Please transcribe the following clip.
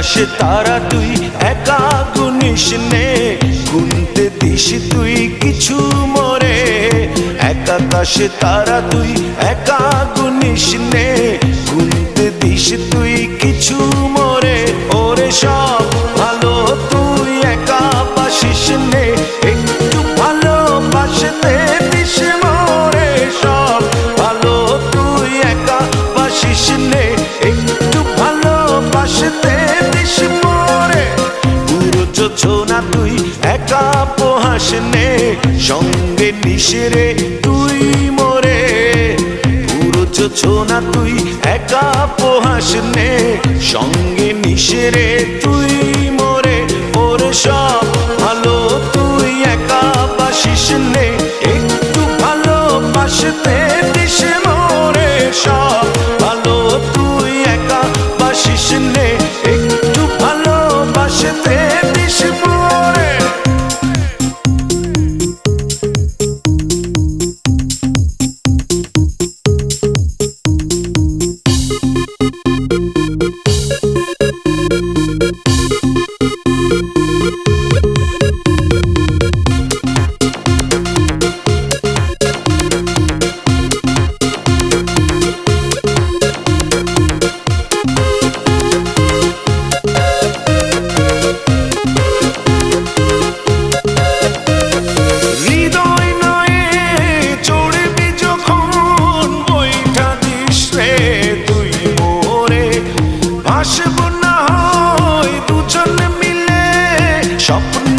আকাশে তারা তুই, একা গুনিস নে। গুনতে দিস তুই কিছু মরে। এক তারা তুই, একা গুনিস নে। গুনতে পুরো না তুই? একা পোহাস নে সঙ্গে নিশেরে তুই মরে। পুরো না তুই? একা পোহাস নে সঙ্গে নিশেরে তুই মরে। ওর সব আসব না হয় দুজন মিলে স্বপ্ন